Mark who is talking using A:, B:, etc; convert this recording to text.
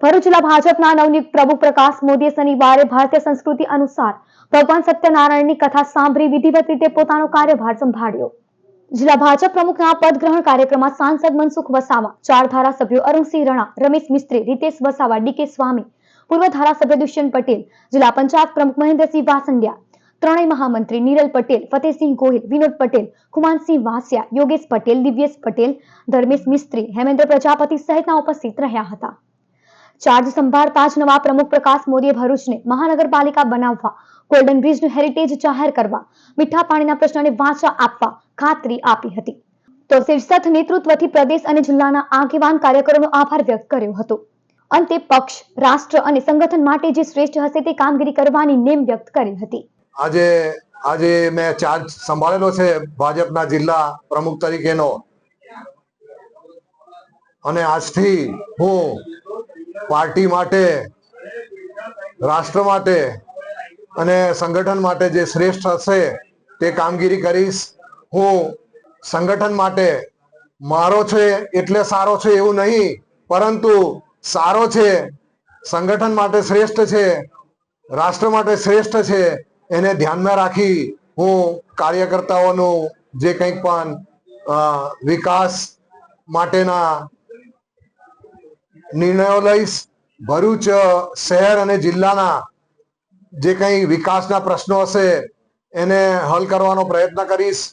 A: ભરૂચ જિલ્લા ભાજપના નવનીત પ્રમુખ પ્રકાશ મોદીએ શનિવારે ભારતીય સંસ્કૃતિ અનુસાર ભગવાન સત્યનારાયણની કથા સાંભળી વિધિવત રીતે પોતાનો કાર્યભાર સંભાળ્યો. જિલ્લા ભાજપ પ્રમુખના પદગ્રહણ કાર્યક્રમમાં સાંસદ મનસુખ વસાવા, ચાર ધારાસભ્યો અરુણસિંહ રણા, રમેશ મિસ્ત્રી, રીતેશ વસાવા ડીકે સ્વામી, પૂર્વ ધારાસભ્ય દુષ્યંત પટેલ, જિલ્લા પંચાયત પ્રમુખ મહેન્દ્રસિંહ વાસંડિયા, ત્રણેય મહામંત્રી નીરલ પટેલ, ફતેહસિંહ ગોહિલ, વિનોદ પટેલ, કુમારસિંહ વાસિયા, યોગેશ પટેલ, દિવ્યેશ પટેલ, ધર્મેશ મિસ્ત્રી, હેમેન્દ્ર પ્રજાપતિ સહિતના ઉપસ્થિત રહ્યા હતા. ચાર્જ સંભાળતા જ નવા પ્રમુખ પ્રકાશ મોદીએ ભરૂચને મહાનગરપાલિકા બનાવવા ગોલ્ડન બ્રિજનું હેરિટેજ જાહેર કરવા, મીઠા પાણીના પ્રશ્નને વાચા આપવા ખાતરી આપી હતી. તો શીર્ષક, નેતૃત્વથી પ્રદેશ અને જિલ્લાના આગેવાન કાર્યકરોનો આભાર વ્યક્ત કર્યો હતો. અંતે પક્ષ, રાષ્ટ્ર અને સંગઠન માટે જે શ્રેષ્ઠ હશે તે કામગીરી કરવાની નેમ વ્યક્ત કરી હતી.
B: આજે આજે મેં ચાર્જ સંભાળેલો છે ભાજપના જિલ્લા પ્રમુખ તરીકેનો. અને આજથી હું પાર્ટી માટે, રાષ્ટ્ર માટે અને સંગઠન માટે જે શ્રેષ્ઠ હશે તે કામગીરી કરીશ. હું સંગઠન માટે મારો છે એટલે સારો છે એવું નહીં, પરંતુ સારો છે, સંગઠન માટે શ્રેષ્ઠ છે, રાષ્ટ્ર માટે શ્રેષ્ઠ છે, એને ધ્યાનમાં રાખી હું કાર્યકર્તાઓનું જે કંઈક પણ વિકાસ માટેના નિર્ણયો લઈશ ભરૂચ, શહેર અને જિલ્લાના જે કંઈ વિકાસના પ્રશ્નો હશે, એને હલ કરવાનો પ્રયત્ન કરીશ.